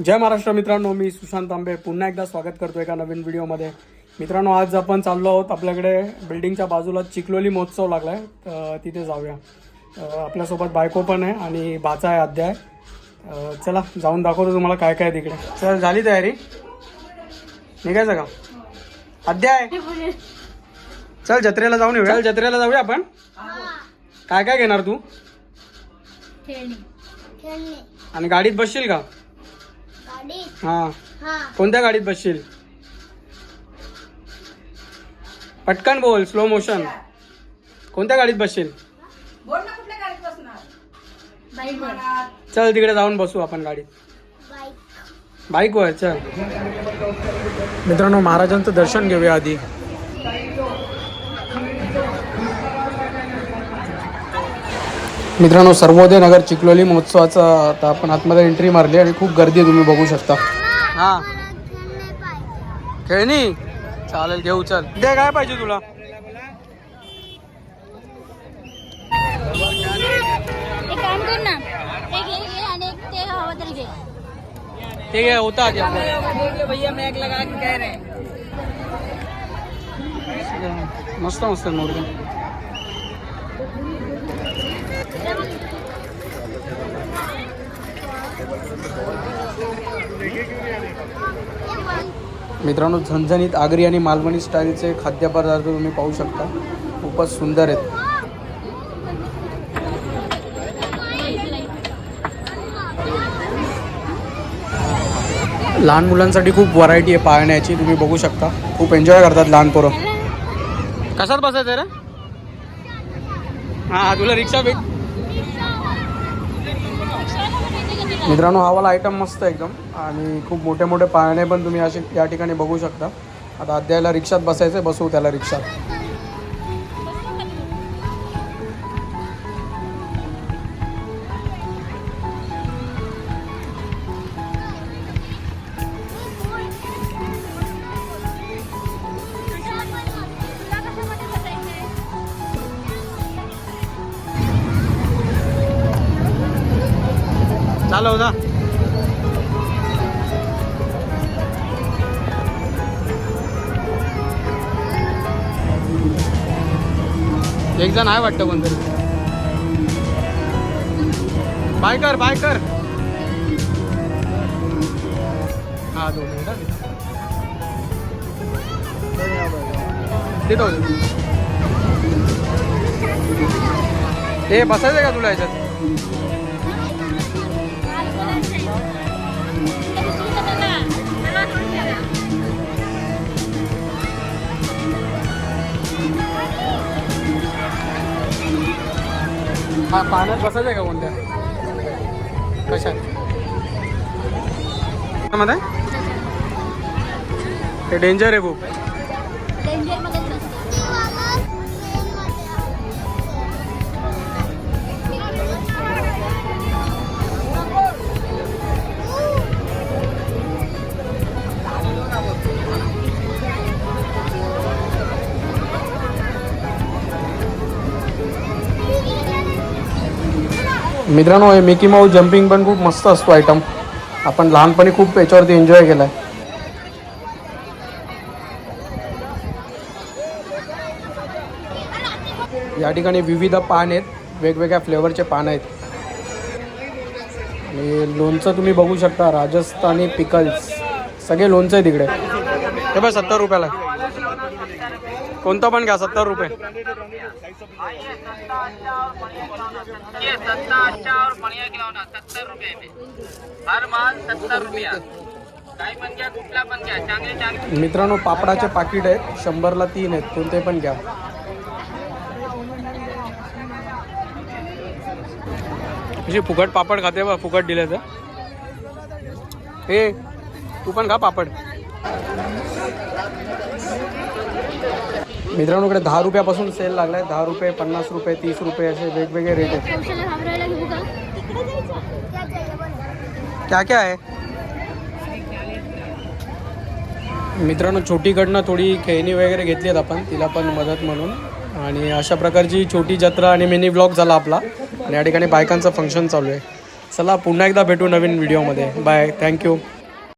जय महाराष्ट्र मित्रांनो मी सुशांत तांबे पुन्हा एकदा स्वागत करतो एका नवीन व्हिडिओमध्ये. मित्रांनो आज आपण चाललो आहोत आपल्याकडे बिल्डिंगच्या बाजूला चिखलोली महोत्सव लागला आहे तर तिथे जाऊया. आपल्यासोबत बायको पण आहे आणि बाचा आहे अध्याय अं, चला जाऊन दाखवतो तुम्हाला काय काय आहे तिकडे. चल झाली तयारी? निघायचं का? अध्याय चल जत्रेला जाऊन येऊया. चल जत्रेला जाऊया आपण. काय काय घेणार तू? खेळणी खेळणी. आणि गाडीत बसशील का? हां. हा. कोणत्या गाडीत बसशील? पटकन बोल स्लो मोशन कोणत्या गाडीत बसशील? बाईक चल तिकडे जाऊन बसू आपण गाडीत. बाईक. बाईक वर चल. मित्रांनो महाराजांचं दर्शन घेऊया आधी. मित्रांनो सर्वोदय नगर चिखलोली महोत्सवाचा आता आपण आतमध्ये एंट्री मारली आणि खूप गर्दी आहे तुम्ही बघू शकता. हा. खेळणी? चालेल घेऊ चल. ते काय पाहिजे तुला? हे घे. ते काय होता आधी आपल्याला. मस्त मस्त मोडके मित्रांनो झणझणीत आगरी आणि मालवणी स्टाईलचे खाद्यपदार्थ तुम्ही पाहू शकता. खूपच सुंदर आहेत. लहान मुलांसाठी खूप व्हरायटी आहे पाहण्याची तुम्ही बघू शकता. खूप एन्जॉय करतात लहान पोरं. कशात बसायचं रे? हां तुला रिक्षा भेट. मित्रांनो हा वाला आयटम मस्त आहे एकदम. आणि खूप मोठे मोठे पाळणे पण तुम्ही असे या ठिकाणी बघू शकता. आता अध्यायला रिक्षात बसायचं आहे बसवू त्याला रिक्षात. चालव जा. एक जण आहे वाटतं कोणतरी. बाय कर बाय कर. हा दोन मिनिटं हे. बसायचं का तुला याच्यात? हा पाण्यात बसायचं आहे का कोणत्या? कशात? मध्ये? ते डेंजर आहे खूप. मित्रांनो हे मिकी माऊस जम्पिंग पण खूप मस्त असतो आयटम आपण लहानपणी खूप याच्यावरती एन्जॉय केलाय. या ठिकाणी विविध पान आहेत. वेगवेगळ्या फ्लेवरचे पान आहेत. आणि लोणचं तुम्ही बघू शकता राजस्थानी पिकल्स सगळे लोणचं आहे तिकडे हे बघ सत्तर रुपयाला. कोणतं पण घ्या सत्तर रुपये. मित्रांनो पापडाचे पाकिट आहेत शंभरला तीन आहेत कोणते पण घ्या. अशी फुकट पापड खाते बा फुकट दिले तर हे तू पण खा पापड. मित्रांनो इकडे दहा रुपयापासून सेल लागलाय. दहा रुपये पन्नास रुपये तीस रुपये असे वेगवेगळे रेट आहेत. क्या क्या आहे? मित्रांनो छोटीकडनं थोडी खेळणी वगैरे घेतली आहेत आपण. तिला पण मदत म्हणून. आणि अशा प्रकारची छोटी जत्रा आणि मिनी ब्लॉग झाला आपला. आणि या ठिकाणी बायकांचं फंक्शन चालू आहे. चला पुन्हा एकदा भेटू नवीन व्हिडिओमध्ये बाय थँक्यू